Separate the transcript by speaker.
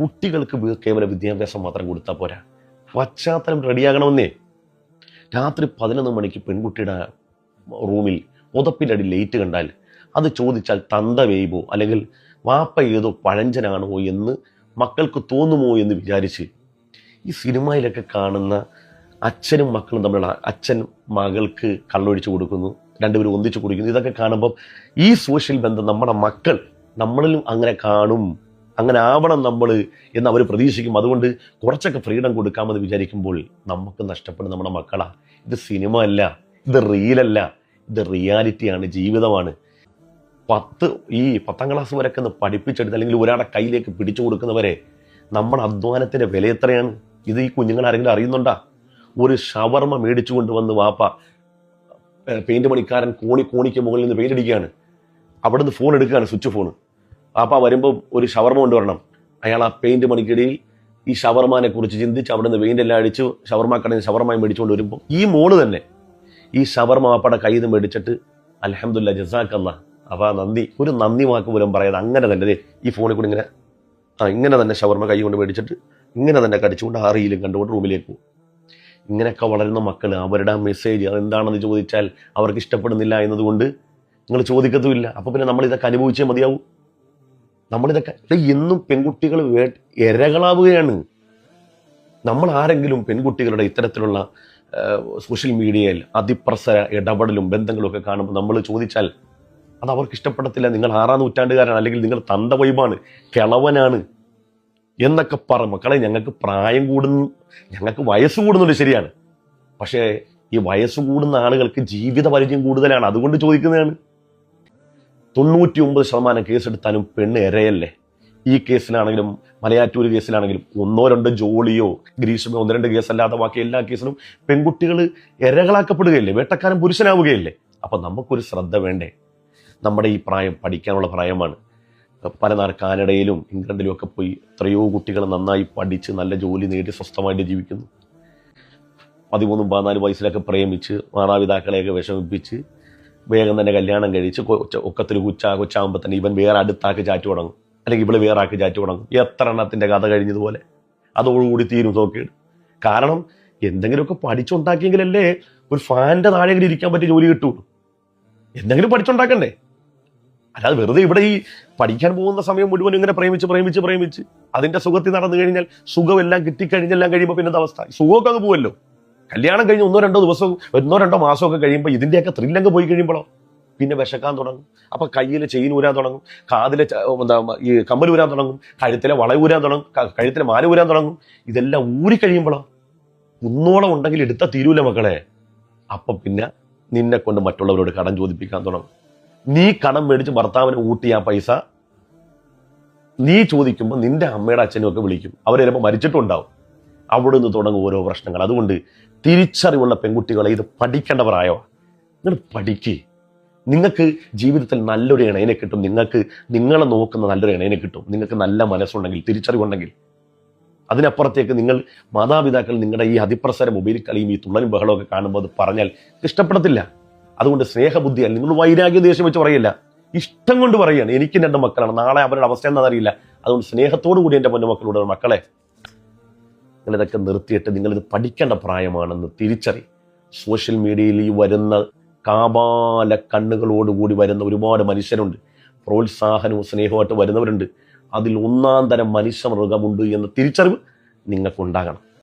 Speaker 1: കുട്ടികൾക്ക് കേവല വിദ്യാഭ്യാസം മാത്രം കൊടുത്താൽ പോരാ. പശ്ചാത്തലം റെഡിയാകണമെന്നേ. രാത്രി പതിനൊന്ന് മണിക്ക് പെൺകുട്ടിയുടെ റൂമിൽ പുതപ്പിന്റെ അടി ലേറ്റ് കണ്ടാൽ അത് ചോദിച്ചാൽ തന്ത വേയ്പോ അല്ലെങ്കിൽ വാപ്പ ഏതോ പഴഞ്ചനാണോ എന്ന് മക്കൾക്ക് തോന്നുമോ എന്ന് വിചാരിച്ച് ഈ സിനിമയിലൊക്കെ കാണുന്ന അച്ഛനും മക്കളും തമ്മിലുള്ള അച്ഛൻ മകൾക്ക് കള്ളൊഴിച്ചു കൊടുക്കുന്നു രണ്ടുപേരും ഒന്നിച്ചു കുടിക്കുന്നു. ഇതൊക്കെ കാണുമ്പോൾ ഈ സോഷ്യൽ ബന്ധം നമ്മുടെ മക്കൾ നമ്മളിലും അങ്ങനെ കാണും. അങ്ങനെ ആവണം നമ്മൾ എന്ന് അവർ പ്രതീക്ഷിക്കും. അതുകൊണ്ട് കുറച്ചൊക്കെ ഫ്രീഡം കൊടുക്കാമെന്ന് വിചാരിക്കുമ്പോൾ നമുക്ക് നഷ്ടപ്പെടും നമ്മുടെ മക്കളാ. ഇത് സിനിമ അല്ല ഇത് റീലല്ല ഇത് റിയാലിറ്റിയാണ് ജീവിതമാണ്. പത്ത് ഈ പത്താം ക്ലാസ് വരെയൊക്കെ ഒന്ന് പഠിപ്പിച്ചെടുത്ത് അല്ലെങ്കിൽ ഒരാളുടെ കയ്യിലേക്ക് പിടിച്ചു കൊടുക്കുന്നവരെ നമ്മുടെ അധ്വാനത്തിന്റെ വില എത്രയാണ്? ഇത് ഈ കുഞ്ഞുങ്ങൾ ആരെങ്കിലും അറിയുന്നുണ്ടാ? ഒരു ഷവർമ മേടിച്ചു കൊണ്ടുവന്ന് വാപ്പ പെയിന്റ് പണിക്കാരൻ കോണി കോണിക്ക് മുകളിൽ നിന്ന് പെയിന്റ് അടിക്കുകയാണ്. അവിടുന്ന് ഫോൺ എടുക്കുകയാണ് സ്വിച്ച് ഫോൺ വാപ്പ വരുമ്പോൾ ഒരു ഷവർമ കൊണ്ടുവരണം. അയാൾ ആ പെയിന്റ് മണിക്കിടയിൽ ഈ ഷവർമാനെ കുറിച്ച് ചിന്തിച്ച് അവിടെ നിന്ന് പെയിന്റ് എല്ലാം അടിച്ച് ഷവർമ കടയിൽ ഷവർമായി മേടിച്ചുകൊണ്ട് വരുമ്പോൾ ഈ മോൾ തന്നെ ഈ ഷവർമ വാപ്പയുടെ കയ്യിൽ നിന്ന് മേടിച്ചിട്ട് അലഹമുല്ല ജസാക്കല്ല അപ്പം നന്ദി. ഒരു നന്ദി വാക്ക് പോലും പറയാതെ അങ്ങനെ തന്നെ ഈ ഫോണിൽ കൂടി ഇങ്ങനെ ആ ഇങ്ങനെ തന്നെ ഷവർമ കൈ കൊണ്ട് മേടിച്ചിട്ട് ഇങ്ങനെ തന്നെ കടിച്ചുകൊണ്ട് ആ റീലും കണ്ടുകൊണ്ട് റൂമിലേക്ക് പോകും. ഇങ്ങനെയൊക്കെ വളരുന്ന മക്കൾ അവരുടെ മെസ്സേജ് അതെന്താണെന്ന് ചോദിച്ചാൽ അവർക്ക് ഇഷ്ടപ്പെടുന്നില്ല എന്നതുകൊണ്ട് നിങ്ങൾ ചോദിക്കത്തുമില്ല. അപ്പോൾ പിന്നെ നമ്മൾ ഇതൊക്കെ അനുഭവിച്ചേ മതിയാവൂ. നമ്മളിതൊക്കെ ഇന്നും പെൺകുട്ടികൾ ഇരകളാവുകയാണ് നമ്മൾ ആരെങ്കിലും പെൺകുട്ടികളുടെ ഇത്തരത്തിലുള്ള സോഷ്യൽ മീഡിയയിൽ അതിപ്രസര ഇടപെടലും ബന്ധങ്ങളും ഒക്കെ കാണുമ്പോൾ നമ്മൾ ചോദിച്ചാൽ അത് അവർക്ക് ഇഷ്ടപ്പെടത്തില്ല. നിങ്ങൾ ആറാം നൂറ്റാണ്ടുകാരാണ്. അല്ലെങ്കിൽ നിങ്ങൾ തന്ത വൈബാണ്. കിളവനാണ്. എന്നൊക്കെ പറ മക്കളെ ഞങ്ങൾക്ക് പ്രായം കൂടുന്നു ഞങ്ങൾക്ക് വയസ്സ് കൂടുന്നുണ്ട് ശരിയാണ്. പക്ഷേ ഈ വയസ്സ് കൂടുന്ന ആളുകൾക്ക് ജീവിത പരിചയം കൂടുതലാണ്. അതുകൊണ്ട് ചോദിക്കുന്നതാണ്. തൊണ്ണൂറ്റി ഒമ്പത് ശതമാനം കേസെടുത്താലും പെണ്ണ് ഇരയല്ലേ? ഈ കേസിലാണെങ്കിലും മലയാറ്റൂർ കേസിലാണെങ്കിലും ഒന്നോ രണ്ടോ ജോളിയോ ഗ്രീഷ്മോ ഒന്ന് രണ്ട് കേസല്ലാതെ ബാക്കി എല്ലാ കേസിലും പെൺകുട്ടികൾ ഇരകളാക്കപ്പെടുകയല്ലേ? വേട്ടക്കാരൻ പുരുഷനാവുകയല്ലേ? അപ്പം നമുക്കൊരു ശ്രദ്ധ വേണ്ടേ? നമ്മുടെ ഈ പ്രായം പഠിക്കാനുള്ള പ്രായമാണ്. പല നാൾ കാനഡയിലും ഇംഗ്ലണ്ടിലും ഒക്കെ പോയി എത്രയോ കുട്ടികൾ നന്നായി പഠിച്ച് നല്ല ജോലി നേടി സ്വസ്ഥമായിട്ട് ജീവിക്കുന്നു. പതിമൂന്നും പതിനാല് വയസ്സിലൊക്കെ പ്രേമിച്ച് മാതാപിതാക്കളെയൊക്കെ വിഷമിപ്പിച്ച് വേഗം തന്നെ കല്യാണം കഴിച്ച് ഒക്കത്തിൽ കുച്ച കൊച്ചാകുമ്പോൾ തന്നെ ഇവൻ വേറെ അടുത്താക്കി ചാറ്റ് തുടങ്ങും. അല്ലെങ്കിൽ ഇവൾ വേറെ ആക്കി ചാറ്റ് തുടങ്ങും. എത്ര എണ്ണത്തിന്റെ കഥ കഴിഞ്ഞതുപോലെ. അതോടുകൂടി തീരും നോക്കിയിട്ട്. കാരണം എന്തെങ്കിലുമൊക്കെ പഠിച്ചുണ്ടാക്കിയെങ്കിലല്ലേ ഒരു ഫാന്റെ താഴെങ്കിലും ഇരിക്കാൻ പറ്റിയ ജോലി കിട്ടുള്ളൂ എന്തെങ്കിലും പഠിച്ചുണ്ടാക്കണ്ടേ? അല്ലാതെ വെറുതെ ഇവിടെ ഈ പഠിക്കാൻ പോകുന്ന സമയം മുഴുവൻ ഇങ്ങനെ പ്രേമിച്ച് പ്രേമിച്ച് പ്രേമിച്ച് അതിന്റെ സുഖത്തിൽ നടന്നു കഴിഞ്ഞാൽ സുഖമെല്ലാം കിട്ടിക്കഴിഞ്ഞെല്ലാം കഴിയുമ്പോൾ പിന്നെ അവസ്ഥ? സുഖമൊക്കെ അങ്ങ് പോവല്ലോ. കല്യാണം കഴിഞ്ഞ് ഒന്നോ രണ്ടോ ദിവസം ഒന്നോ രണ്ടോ മാസമൊക്കെ കഴിയുമ്പോൾ ഇതിന്റെയൊക്കെ ത്രില്ലങ്ങ് പോയി കഴിയുമ്പോഴോ? പിന്നെ വിശക്കാൻ തുടങ്ങും. അപ്പൊ കയ്യിൽ ചെയിൻ ഊരാൻ തുടങ്ങും. കാതിലെ എന്താ ഈ കമ്മൽ ഊരാൻ തുടങ്ങും. കഴുത്തിലെ വള ഊരാൻ തുടങ്ങും. കഴുത്തിലെ മാല ഊരാൻ തുടങ്ങും. ഇതെല്ലാം ഊരി കഴിയുമ്പോഴോ? ഒന്നോളം ഉണ്ടെങ്കിൽ എടുത്ത തീരൂല മക്കളെ. അപ്പൊ പിന്നെ നിന്നെ കൊണ്ട് മറ്റുള്ളവരോട് കടം ചോദിപ്പിക്കാൻ തുടങ്ങും. നീ കടം മേടിച്ച് ഭർത്താവിന് ഊട്ടിയാ ആ പൈസ. നീ ചോദിക്കുമ്പോൾ നിന്റെ അമ്മയുടെ അച്ഛനും ഒക്കെ വിളിക്കും. അവർ ചിലപ്പോൾ മരിച്ചിട്ടുണ്ടാവും. അവിടെ നിന്ന് തുടങ്ങും ഓരോ പ്രശ്നങ്ങൾ. അതുകൊണ്ട് തിരിച്ചറിവുള്ള പെൺകുട്ടികളെ ഇത് പഠിക്കേണ്ടവരായോ? നിങ്ങൾ പഠിക്കേ. നിങ്ങൾക്ക് ജീവിതത്തിൽ നല്ലൊരു ഇണയനെ കിട്ടും. നിങ്ങൾക്ക് നിങ്ങളെ നോക്കുന്ന നല്ലൊരു ഇണയനെ കിട്ടും. നിങ്ങൾക്ക് നല്ല മനസ്സുണ്ടെങ്കിൽ തിരിച്ചറിവുണ്ടെങ്കിൽ. അതിനപ്പുറത്തേക്ക് നിങ്ങൾ മാതാപിതാക്കൾ നിങ്ങളുടെ ഈ അതിപ്രസര മൊബൈൽ കളിയും ഈ തുള്ളലും ബഹളമൊക്കെ കാണുമ്പോൾ അത് പറഞ്ഞാൽ ഇഷ്ടപ്പെടത്തില്ല. അതുകൊണ്ട് സ്നേഹബുദ്ധിയാൽ നിങ്ങൾ വൈരാഗ്യ ദേഷ്യം വെച്ച് പറയില്ല. ഇഷ്ടം കൊണ്ട് പറയുകയാണ് എനിക്ക് രണ്ട് മക്കളാണ്. നാളെ അവരുടെ അവസ്ഥ എന്താണെന്ന് അറിയില്ല. അതുകൊണ്ട് സ്നേഹത്തോടു കൂടി എന്റെ പൊന്നുമക്കളോട് മക്കളെ നിങ്ങളിതൊക്കെ നിർത്തിയിട്ട് നിങ്ങളിത് പഠിക്കേണ്ട പ്രായമാണെന്ന് തിരിച്ചറി സോഷ്യൽ മീഡിയയിൽ ഈ വരുന്ന കാപാല കണ്ണുകളോടുകൂടി വരുന്ന ഒരുപാട് മനുഷ്യരുണ്ട്. പ്രോത്സാഹനവും സ്നേഹമായിട്ട് വരുന്നവരുണ്ട്. അതിൽ ഒന്നാം തരം മനുഷ്യ മൃഗമുണ്ട് എന്ന തിരിച്ചറിവ് നിങ്ങൾക്കുണ്ടാകണം.